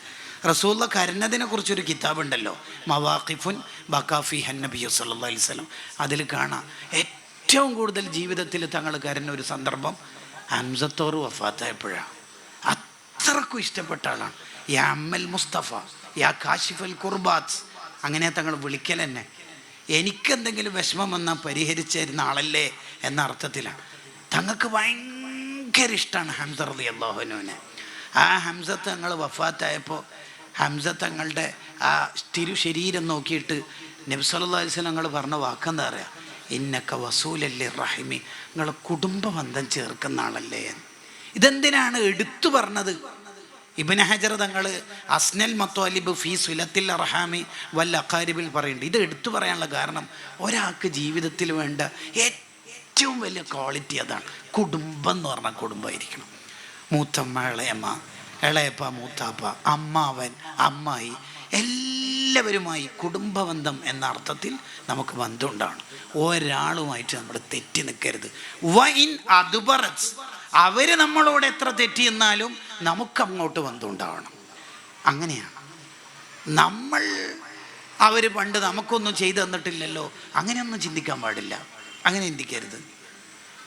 റസൂള്ള കരഞ്ഞതിനെ കുറിച്ചൊരു കിതാബുണ്ടല്ലോ. മവാഖിഫുൻ ബക്കാഫി ഹൻ നബി സല്ലാ അലൈഹി സ്വലം അതിൽ കാണാം ഏറ്റവും കൂടുതൽ ജീവിതത്തിൽ തങ്ങൾ കരഞ്ഞ ഒരു സന്ദർഭം ഹംസത്തോർ വഫാത്തായപ്പോഴാണ്. അത്രക്കും ഇഷ്ടപ്പെട്ട ആളാണ്. യാ അമ്മൽ മുസ്തഫ യാ കാശിഫൽ കുർബാത്ത്. അങ്ങനെ തങ്ങൾ വിളിക്കൽ തന്നെ എനിക്കെന്തെങ്കിലും വിഷമം വന്നാൽ പരിഹരിച്ചിരുന്ന ആളല്ലേ എന്ന അർത്ഥത്തിലാണ്. തങ്ങൾക്ക് ഭയങ്കര ഇഷ്ടമാണ് ഹംസ റതി അള്ളാഹുനുവിനെ ആ ഹംസത്ത് തങ്ങൾ വഫാത്തായപ്പോൾ ഹംസ തങ്ങളുടെ ആ തിരു ശരീരം നോക്കിയിട്ട് നബ്സല്ലാ വസ്ലം ഞങ്ങൾ പറഞ്ഞ വാക്കെന്താ പറയുക ഇന്നക്ക വസൂലല്ലേ റഹിമി. നിങ്ങൾ കുടുംബബന്ധം ചേർക്കുന്ന ആളല്ലേ ഇതെന്തിനാണ് എടുത്തു പറഞ്ഞത്? ഇബിൻ ഹജർ തങ്ങൾ അസ്നൽ മത്തോലിബ് ഫി സുലത്തിൽ അർഹാമി വല്ല അക്കാരിബിൽ പറയുന്നുണ്ട്. ഇത് എടുത്തു പറയാനുള്ള കാരണം ഒരാൾക്ക് ജീവിതത്തിൽ വേണ്ട ഏറ്റവും വലിയ ക്വാളിറ്റി അതാണ്. കുടുംബം എന്ന് പറഞ്ഞാൽ കുടുംബമായിരിക്കണം. മൂത്തമ്മ ഇളയമ്മ ഇളയപ്പ മൂത്താപ്പ അമ്മാവൻ അമ്മായി എല്ലാവരുമായി കുടുംബബന്ധം എന്ന അർത്ഥത്തിൽ നമുക്ക് ബന്ധമുണ്ടാണ് ഒരാളുമായിട്ട് നമ്മൾ തെറ്റി നിൽക്കരുത്. വൈൻ അതുപറ അവർ നമ്മളോട് എത്ര തെറ്റി എന്നാലും നമുക്ക് അങ്ങോട്ട് ബന്ധം ഉണ്ടാവണം അങ്ങനെയാണ്. നമ്മൾ അവർ പണ്ട് നമുക്കൊന്നും ചെയ്തു തന്നിട്ടില്ലല്ലോ. അങ്ങനെയൊന്നും ചിന്തിക്കാൻ പാടില്ല. അങ്ങനെ ചിന്തിക്കരുത്.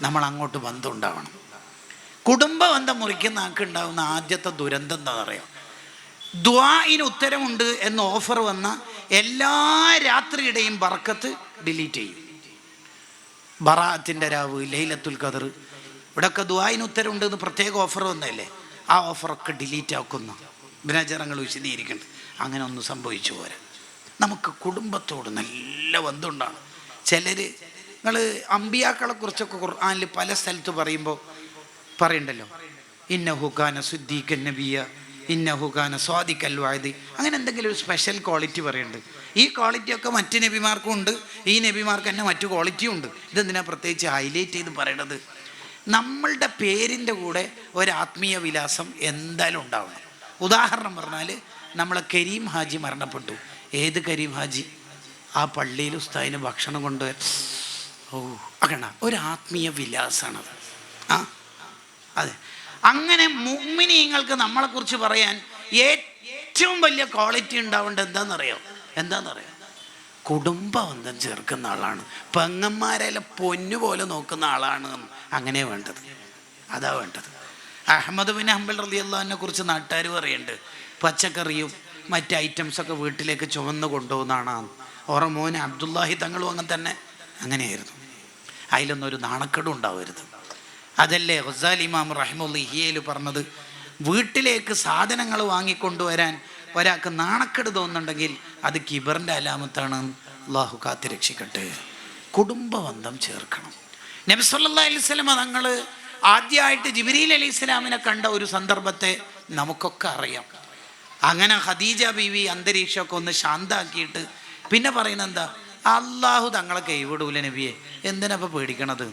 നമ്മൾ അങ്ങോട്ട് ബന്ധം ഉണ്ടാവണം കുടുംബ ബന്ധം മുറിക്കുന്ന ആൾക്ക് ഉണ്ടാകുന്ന ആദ്യത്തെ ദുരന്തം എന്താ പറയുക ദ്വായിന് ഉത്തരമുണ്ട് എന്ന് ഓഫർ വന്ന എല്ലാ രാത്രിയുടെയും ബർക്കത്ത് ഡിലീറ്റ് ചെയ്യും. ബറാത്തിന്റെ രാവ് ലൈലത്തുൽ ഖദർ. ഇവിടെയൊക്കെ ദ്വായിന് ഉത്തരമുണ്ട് എന്ന് പ്രത്യേക ഓഫർ വന്നതല്ലേ? ആ ഓഫറൊക്കെ ഡിലീറ്റ് ആക്കുന്ന. ബിനാചാരങ്ങൾ വിശദീകരിക്കുന്നുണ്ട് അങ്ങനെ ഒന്ന് സംഭവിച്ചു പോരാ. നമുക്ക് കുടുംബത്തോട് നല്ല ബന്ധമുണ്ടാണ്. ചിലർ നിങ്ങൾ അമ്പിയാക്കളെ കുറിച്ചൊക്കെ ഖുർആാനിൽ പല സ്ഥലത്ത് പറയുമ്പോൾ പറയണ്ടല്ലോ. ഇന്ന ഹുഖാന സുദ്ദീഖൻ നബിയ ഇന്ന ഹുഖാന സ്വാദിക്കൽ വായത് അങ്ങനെ എന്തെങ്കിലും ഒരു സ്പെഷ്യൽ ക്വാളിറ്റി പറയുന്നുണ്ട് ഈ ക്വാളിറ്റിയൊക്കെ മറ്റ് നബിമാർക്കും ഉണ്ട്. ഈ നബിമാർക്ക് തന്നെ മറ്റു ക്വാളിറ്റിയും ഉണ്ട്. ഇതെന്തിനാ പ്രത്യേകിച്ച് ഹൈലൈറ്റ് ചെയ്ത് പറയണത്? നമ്മളുടെ പേരിന്റെ കൂടെ ഒരു ആത്മീയ വിലാസം എന്തായാലും ഉണ്ടാവണം. ഉദാഹരണം പറഞ്ഞാൽ നമ്മളെ കരീം ഹാജി മരണപ്പെട്ടു. ഏത് കരീം ഹാജി? ആ പള്ളിയിൽ ഉസ്താദിന് ഭക്ഷണം കൊണ്ടുവരാൻ. ഓ അകണ. ഒരു ആത്മീയ വിലാസമാണത് ആ അതെ. അങ്ങനെ മുഗ്മിനീങ്ങൾക്ക് നമ്മളെക്കുറിച്ച് പറയാൻ ഏറ്റവും വലിയ ക്വാളിറ്റി ഉണ്ടാവേണ്ടത് എന്താണെന്നറിയോ എന്താണെന്നറിയോ കുടുംബബന്ധം ചേർക്കുന്ന ആളാണ്. പെങ്ങന്മാരെ പൊന്നു പോലെ നോക്കുന്ന ആളാണ് അങ്ങനെ വേണ്ടത്. അതാ വേണ്ടത്. അഹമ്മദ് ബിൻ ഹംബൽ റലി കുറിച്ച് നാട്ടുകാർ പറയുന്നുണ്ട് പച്ചക്കറിയും മറ്റ് ഐറ്റംസൊക്കെ വീട്ടിലേക്ക് ചുവന്ന് കൊണ്ടുപോകുന്നതാണ്. ഓറെ മോന് അബ്ദുല്ലാഹി തങ്ങളും അങ്ങനെ തന്നെ അങ്ങനെയായിരുന്നു. അതിലൊന്നും ഒരു നാണക്കേടും ഉണ്ടാവരുത്. അതല്ലേ ഹൊസാൽ ഇമാം റഹിമുല്ലിഹിയയിൽ പറഞ്ഞത് വീട്ടിലേക്ക് സാധനങ്ങൾ വാങ്ങിക്കൊണ്ടുവരാൻ ഒരാൾക്ക് നാണക്കേട് തോന്നുന്നുണ്ടെങ്കിൽ അത് കിബറിന്റെ അലാമത്താണ്. അള്ളാഹു കാത്തിരക്ഷിക്കട്ടെ കുടുംബബന്ധം ചേർക്കണം. നബി സല്ലല്ലാഹു അലൈഹി വസല്ലമ തങ്ങൾ ആദ്യമായിട്ട് ജിബ്രീൽ അലൈഹി ഇസ്ലാമിനെ കണ്ട ഒരു സന്ദർഭത്തെ നമുക്കൊക്കെ അറിയാം. അങ്ങനെ ഖദീജ ബീവി അന്തരീക്ഷമൊക്കെ ഒന്ന് ശാന്താക്കിയിട്ട് പിന്നെ പറയുന്നത് എന്താ? അള്ളാഹു തങ്ങളെ കൈവിടൂല നബിയെ. എന്തിനപ്പോൾ പേടിക്കണത്?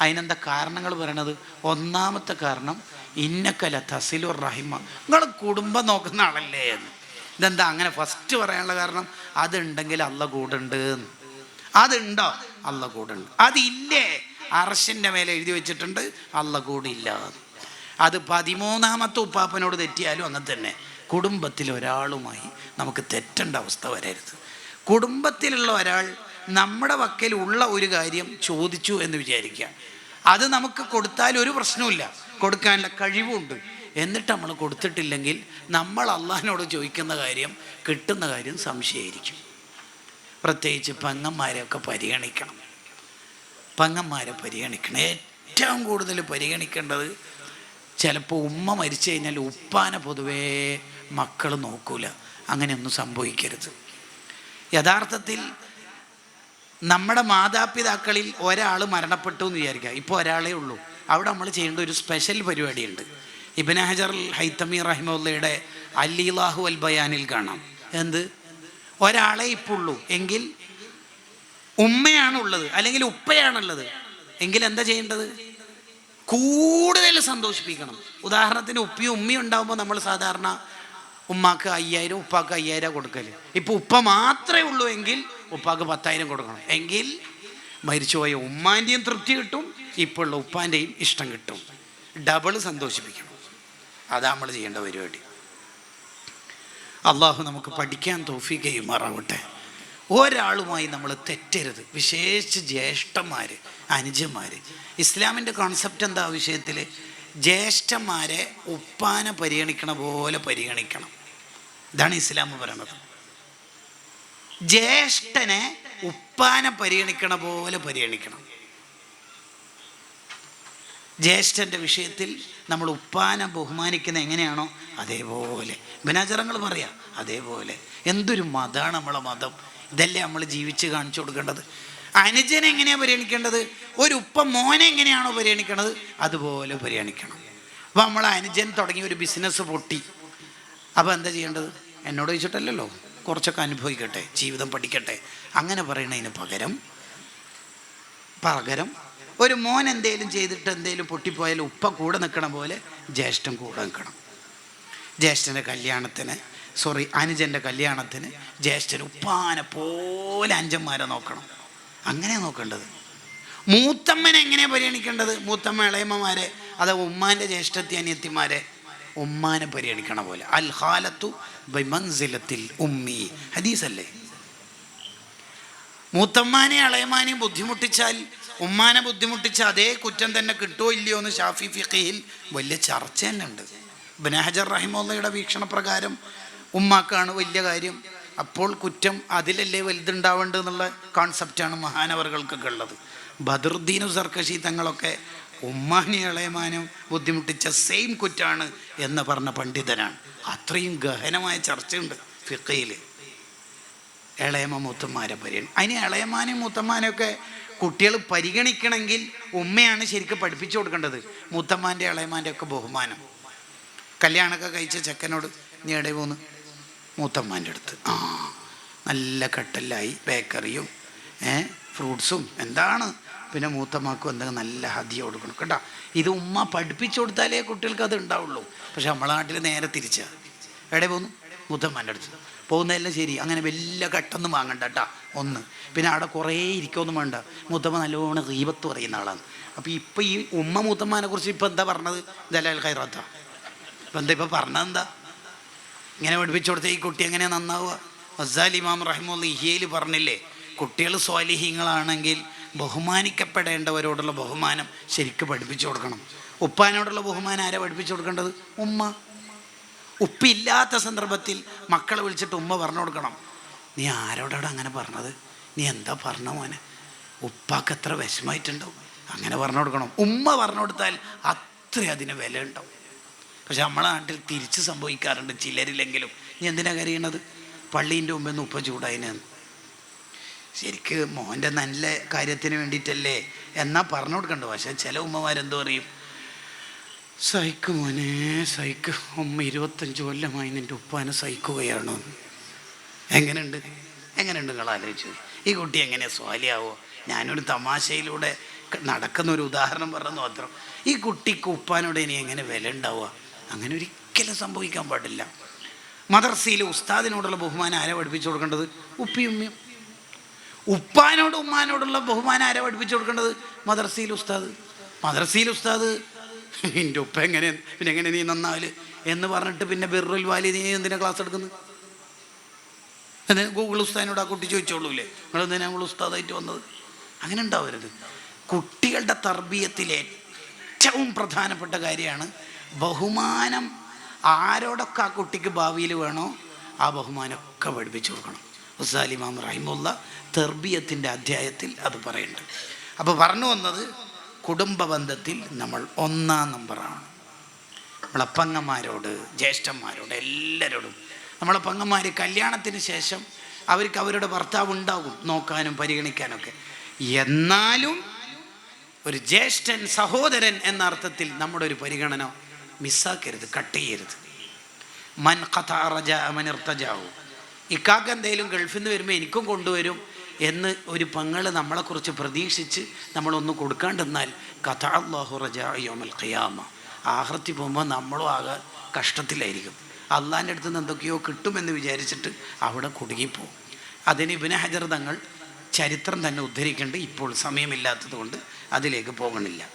അതിനെന്താ കാരണങ്ങൾ പറയണത്? ഒന്നാമത്തെ കാരണം ഇന്നക്കല തസിലുർ റഹിമ. നിങ്ങൾ കുടുംബം നോക്കുന്ന ആളല്ലേ എന്ന്. ഇതെന്താ? അങ്ങനെ ഫസ്റ്റ് പറയാനുള്ള കാരണം അതുണ്ടെങ്കിൽ അല്ല കൂടുണ്ട്. അതുണ്ടോ? അല്ല കൂടുണ്ട്. അതില്ലേ? അറശിന്റെ മേലെ എഴുതി വെച്ചിട്ടുണ്ട് അല്ല കൂടില്ല. അത് പതിമൂന്നാമത്തെ ഉപ്പാപ്പനോട് തെറ്റിയാലും അങ്ങനെ തന്നെ. കുടുംബത്തിൽ ഒരാളുമായി നമുക്ക് തെറ്റേണ്ട അവസ്ഥ വരരുത്. കുടുംബത്തിലുള്ള ഒരാൾ നമ്മുടെ വക്കലുള്ള ഒരു കാര്യം ചോദിച്ചു എന്ന് വിചാരിക്കുക. അത് നമുക്ക് കൊടുത്താൽ ഒരു പ്രശ്നവുമില്ല. കൊടുക്കാനുള്ള കഴിവുണ്ട്. എന്നിട്ട് നമ്മൾ കൊടുത്തിട്ടില്ലെങ്കിൽ നമ്മൾ അള്ളാഹിനോട് ചോദിക്കുന്ന കാര്യം കിട്ടുന്ന കാര്യം സംശയമായിരിക്കും. പ്രത്യേകിച്ച് പെങ്ങന്മാരെയൊക്കെ പരിഗണിക്കണം. പെങ്ങന്മാരെ പരിഗണിക്കണം. ഏറ്റവും കൂടുതൽ പരിഗണിക്കേണ്ടത് ചിലപ്പോൾ ഉമ്മ മരിച്ചു കഴിഞ്ഞാൽ ഉപ്പാനെ പൊതുവേ മക്കൾ നോക്കൂല. അങ്ങനെയൊന്നും സംഭവിക്കരുത്. യഥാർത്ഥത്തിൽ നമ്മുടെ മാതാപിതാക്കളിൽ ഒരാൾ മരണപ്പെട്ടു എന്ന് വിചാരിക്കുക. ഇപ്പോൾ ഒരാളേ ഉള്ളൂ. അവിടെ നമ്മൾ ചെയ്യേണ്ട ഒരു സ്പെഷ്യൽ പരിപാടിയുണ്ട്. ഇബിൻ ഹൈത്തമി റഹിമുള്ളയുടെ അലിലാഹു അൽ ബയാനിൽ കാണാം. എന്ത്? ഒരാളെ ഇപ്പുള്ളൂ. എങ്കിൽ ഉമ്മയാണുള്ളത്. അല്ലെങ്കിൽ ഉപ്പയാണുള്ളത്. എങ്കിൽ എന്താ ചെയ്യേണ്ടത്? കൂടുതൽ സന്തോഷിപ്പിക്കണം. ഉദാഹരണത്തിന് ഉപ്പയും ഉമ്മയും ഉണ്ടാകുമ്പോൾ നമ്മൾ സാധാരണ ഉമ്മാക്ക് അയ്യായിരം ഉപ്പാക്ക് അയ്യായിരം കൊടുക്കൽ ഇപ്പൊ ഉപ്പ മാത്രമേ ഉള്ളൂ എങ്കിൽ ഉപ്പാക്ക് പത്തായിരം കൊടുക്കണം. എങ്കിൽ മരിച്ചുപോയ ഉമ്മാന്റെയും തൃപ്തി കിട്ടും ഇപ്പോൾ ഉള്ള ഉപ്പാന്റെയും ഇഷ്ടം കിട്ടും. ഡബിൾ സന്തോഷിപ്പിക്കണം. അതാ നമ്മൾ ചെയ്യേണ്ട പരിപാടി. അള്ളാഹു നമുക്ക് പഠിക്കാൻ തോഫിക്കുകയും മാറാവട്ടെ ഒരാളുമായി നമ്മൾ തെറ്റരുത്. വിശേഷിച്ച് ജ്യേഷ്ഠന്മാർ അനുജന്മാർ ഇസ്ലാമിന്റെ കോൺസെപ്റ്റ് എന്താ വിഷയത്തിൽ ജ്യേഷ്ഠന്മാരെ ഉപ്പാനെ പരിഗണിക്കണ പോലെ പരിഗണിക്കണം. ഇതാണ് ഇസ്ലാം പറയുന്നത്. ജ്യേഷ്ഠനെ ഉപ്പാനെ പരിഗണിക്കണ പോലെ പരിഗണിക്കണം. ജ്യേഷ്ഠന്റെ വിഷയത്തിൽ നമ്മൾ ഉപ്പാനെ ബഹുമാനിക്കുന്ന എങ്ങനെയാണോ അതേപോലെ. ബനാചരങ്ങൾ പറയാം അതേപോലെ. എന്തൊരു മതമാണ് നമ്മളെ മതം. ഇതല്ലേ നമ്മൾ ജീവിച്ച് കാണിച്ചു കൊടുക്കേണ്ടത്. അനുജനെ എങ്ങനെയാണ് പരിഗണിക്കേണ്ടത്? ഒരു ഉപ്പ മോനെ എങ്ങനെയാണോ പരിഗണിക്കേണ്ടത്? അതുപോലെ പരിഗണിക്കണം. അപ്പോൾ നമ്മൾ അനുജൻ തുടങ്ങി ഒരു ബിസിനസ് പൊട്ടി. അപ്പോൾ എന്താ ചെയ്യേണ്ടത്? എന്നോട് ചോദിച്ചിട്ടല്ലല്ലോ കുറച്ചൊക്കെ അനുഭവിക്കട്ടെ ജീവിതം പഠിക്കട്ടെ. അങ്ങനെ പറയണതിന് പകരം പകരം ഒരു മോൻ എന്തേലും ചെയ്തിട്ട് എന്തേലും പൊട്ടിപ്പോയാൽ ഉപ്പ കൂടെ നിൽക്കണ പോലെ ജ്യേഷ്ഠൻ കൂടെ നിൽക്കണം ജ്യേഷ്ഠന്റെ കല്യാണത്തിന് സോറി അനുജന്റെ കല്യാണത്തിന് ജ്യേഷ്ഠൻ ഉപ്പാനെ പോലെ അഞ്ചന്മാരെ നോക്കണം. അങ്ങനെ നോക്കേണ്ടത്. മൂത്തമ്മനെ എങ്ങനെ പരിഗണിക്കേണ്ടത്? മൂത്തമ്മ ഇളയമ്മമാരെ അത് ഉമ്മാന്റെ ജ്യേഷ്ഠത്തി അനിയത്തിമാരെ? ഉമ്മാനെ പരിഗണിക്കണ പോലെ. അൽ ഹാലത്തു ബൈമൻസിലത്തിൽ ഉമ്മി. ഹദീസല്ലേ? മൂത്തമ്മാനെ അളയമാനെയും ബുദ്ധിമുട്ടിച്ചാൽ ഉമ്മാനെ ബുദ്ധിമുട്ടിച്ച അതേ കുറ്റം തന്നെ കിട്ടുമോ ഇല്ലയോ എന്ന് ഷാഫി ഫിഖിയിൽ വലിയ ചർച്ച തന്നെ ഉണ്ട് ബിനഹജർ റഹിമുള്ളയുടെ വീക്ഷണപ്രകാരം ഉമ്മാക്കാണ് വലിയ കാര്യം. അപ്പോൾ കുറ്റം അതിലല്ലേ വലുതുണ്ടാവേണ്ടത് എന്നുള്ള കോൺസെപ്റ്റാണ് മഹാനവറുകൾക്കൊക്കെ ഉള്ളത്. ബദറുദ്ദീനു സർക്കശി തങ്ങളൊക്കെ ഉമ്മാനി ഇളയമാനും ബുദ്ധിമുട്ടിച്ച സെയിം കുറ്റാണ് എന്ന് പറഞ്ഞ പണ്ഡിതനാണ്. അത്രയും ഗഹനമായ ചർച്ചയുണ്ട് ഫിഖയിൽ ഇളയമ്മ മൂത്തന്മാരെ പരിഗണി അതിന് ഇളയമാനും മൂത്തമ്മാനെയൊക്കെ കുട്ടികൾ പരിഗണിക്കണമെങ്കിൽ ഉമ്മയാണ് ശരിക്കും പഠിപ്പിച്ചു കൊടുക്കേണ്ടത്. മുത്തമ്മാന്റെ ഇളയമാന്റെ ഒക്കെ ബഹുമാനം. കല്യാണമൊക്കെ കഴിച്ച ചെക്കനോട് നീ പോന്ന്? മൂത്തമ്മാന്റെ അടുത്ത്. ആ നല്ല കട്ടലായി ബേക്കറിയും ഫ്രൂട്ട്സും എന്താണ്? പിന്നെ മൂത്തമ്മക്കും എന്തെങ്കിലും നല്ല ഹതി കൊടുക്കണം. കേട്ടോ. ഇത് ഉമ്മ പഠിപ്പിച്ചു കൊടുത്താലേ കുട്ടികൾക്ക് അത് ഉണ്ടാവുള്ളൂ. പക്ഷെ നമ്മളെ നാട്ടിൽ നേരെ തിരിച്ചാണ് എവിടെ പോന്നു? മൂത്തമ്മാന്റെ അടുത്ത്. പോകുന്നതെല്ലാം ശരി. അങ്ങനെ വലിയ കട്ടൊന്നും വാങ്ങണ്ട കേട്ടോ ഒന്ന്. പിന്നെ അവിടെ കുറേ ഇരിക്കൊന്നും വേണ്ട. മൂത്തമ്മ നല്ലോണം ദീപത്ത് പറയുന്ന ആളാണ്. അപ്പോൾ ഇപ്പം ഈ ഉമ്മ മുത്തമ്മനെ കുറിച്ച് ഇപ്പം എന്താ പറഞ്ഞത്? ദലാൽ ഖൈറാത്ത. ഇപ്പം എന്താ ഇപ്പം പറഞ്ഞതെന്താ ഇങ്ങനെ പഠിപ്പിച്ചു കൊടുത്ത ഈ കുട്ടി എങ്ങനെ നന്നാവുക? അസാൽ ഇമാം റഹിമുള്ള ഇഹിയയിൽ പറഞ്ഞില്ലേ കുട്ടികൾ സ്വാലിഹീങ്ങളാണെങ്കിൽ ബഹുമാനിക്കപ്പെടേണ്ടവരോടുള്ള ബഹുമാനം ശരിക്കും പഠിപ്പിച്ചു കൊടുക്കണം. ഉപ്പാനോടുള്ള ബഹുമാനം ആരാ പഠിപ്പിച്ചു കൊടുക്കേണ്ടത്? ഉമ്മ. ഉപ്പില്ലാത്ത സന്ദർഭത്തിൽ മക്കളെ വിളിച്ചിട്ട് ഉമ്മ പറഞ്ഞു കൊടുക്കണം. നീ ആരോടാണ് അങ്ങനെ പറഞ്ഞത്? നീ എന്താ പറഞ്ഞ മോനെ? ഉപ്പാക്ക് എത്ര വിഷമായിട്ടുണ്ടാവും അങ്ങനെ പറഞ്ഞു കൊടുക്കണം. ഉമ്മ പറഞ്ഞു കൊടുത്താൽ അത്ര അതിന് വില ഉണ്ടാവും. പക്ഷെ നമ്മളെ നാട്ടിൽ തിരിച്ച് സംഭവിക്കാറുണ്ട് ചിലരില്ലെങ്കിലും. നീ എന്തിനാ കരയണത് പള്ളീന്റെ മുമ്പിൽ നിന്ന് ഉപ്പ ചൂടായിനെന്ന് ശരിക്ക് മോന്റെ നല്ല കാര്യത്തിന് വേണ്ടിയിട്ടല്ലേ? എന്നാ പറഞ്ഞു കൊടുക്കണ്ടോ. പക്ഷേ ചില ഉമ്മമാരെന്തോ പറയും. സഹിക്ക് മോനെ സൈക്ക്. അമ്മ ഇരുപത്തഞ്ച് കൊല്ലമായി നിന്റെ ഉപ്പാനെ സഹിക്കുകയാണ് എങ്ങനെയുണ്ട് എങ്ങനെയുണ്ട്? നിങ്ങൾ ആലോചിച്ചു ഈ കുട്ടി എങ്ങനെ സ്വാലിയാവോ? ഞാനൊരു തമാശയിലൂടെ നടക്കുന്ന ഒരു ഉദാഹരണം പറഞ്ഞു മാത്രം. ഈ കുട്ടിക്ക് ഉപ്പാനോട് ഇനി എങ്ങനെ വില ഉണ്ടാവുക? അങ്ങനെ ഒരിക്കലും സംഭവിക്കാൻ പാടില്ല. മദർസയിലെ ഉസ്താദിനോടുള്ള ബഹുമാനം ആരെ പഠിപ്പിച്ചു കൊടുക്കേണ്ടത്? ഉപ്പിയുമ്മയും ഉപ്പാനോട് ഉമ്മാനോടുള്ള ബഹുമാനം ആരെ പഠിപ്പിച്ചു കൊടുക്കേണ്ടത്? മദർസയിൽ ഉസ്താദ്. മദർസയിൽ ഉസ്താദ് എന്റെ ഉപ്പ എങ്ങനെ പിന്നെ എങ്ങനെ നീ നന്നാൽ എന്ന് പറഞ്ഞിട്ട് പിന്നെ ബിറുൽ വാലി നീ എന്തിനാ ക്ലാസ് എടുക്കുന്നത്? എന്ന് ഗൂഗിൾ ഉസ്താദിനോട് ആ കുട്ടി ചോദിച്ചോളൂല്ലേ നിങ്ങൾ എന്തിനാ നമ്മൾ ഉസ്താദായിട്ട് വന്നത്? അങ്ങനെ ഉണ്ടാവരുത്. കുട്ടികളുടെ തർബീയത്തിൽ ഏറ്റവും പ്രധാനപ്പെട്ട കാര്യമാണ് ബഹുമാനം. ആരോടൊക്കെ ആ കുട്ടിക്ക് ഭാവിയിൽ വേണോ ആ ബഹുമാനമൊക്കെ പഠിപ്പിച്ചു കൊടുക്കണം. ഉസാലിമാം റഹിമുള്ള തെർബിയത്തിന്റെ അധ്യായത്തിൽ അത് പറയുന്നുണ്ട് അപ്പോൾ പറഞ്ഞു വന്നത് കുടുംബ ബന്ധത്തിൽ നമ്മൾ ഒന്നാം നമ്പറാണ്. നമ്മളെ പങ്ങന്മാരോട് ജ്യേഷ്ഠന്മാരോട് എല്ലാവരോടും. നമ്മളെ പങ്ങന്മാർ കല്യാണത്തിന് ശേഷം അവർക്ക് അവരുടെ ഭർത്താവ് ഉണ്ടാകും നോക്കാനും പരിഗണിക്കാനൊക്കെ. എന്നാലും ഒരു ജ്യേഷ്ഠൻ സഹോദരൻ എന്ന അർത്ഥത്തിൽ നമ്മുടെ ഒരു പരിഗണന മിസ്സാക്കരുത് കട്ട് ചെയ്യരുത്. മൻ കഥ റജ മനിർത്തജാവും ഇക്കാക്ക് എന്തെങ്കിലും ഗൾഫിൽ നിന്ന് വരുമ്പോൾ എനിക്കും കൊണ്ടുവരും. എന്ന് ഒരു പങ്ങൾ നമ്മളെക്കുറിച്ച് പ്രതീക്ഷിച്ച് നമ്മളൊന്ന് കൊടുക്കാണ്ടെന്നാൽ കഥ അള്ളാഹു റജായോമൽ ഖിയാമ. ആഹൃത്തി പോകുമ്പോൾ നമ്മളും ആകെ കഷ്ടത്തിലായിരിക്കും. അള്ളാന്റെ അടുത്ത് നിന്ന് എന്തൊക്കെയോ കിട്ടുമെന്ന് വിചാരിച്ചിട്ട് അവിടെ കുടുങ്ങിപ്പോവും. അതിന് ഇബിന് ഹജർ തങ്ങൾ ചരിത്രം തന്നെ ഉദ്ധരിക്കേണ്ട ഇപ്പോൾ സമയമില്ലാത്തത് കൊണ്ട് അതിലേക്ക് പോകണില്ല.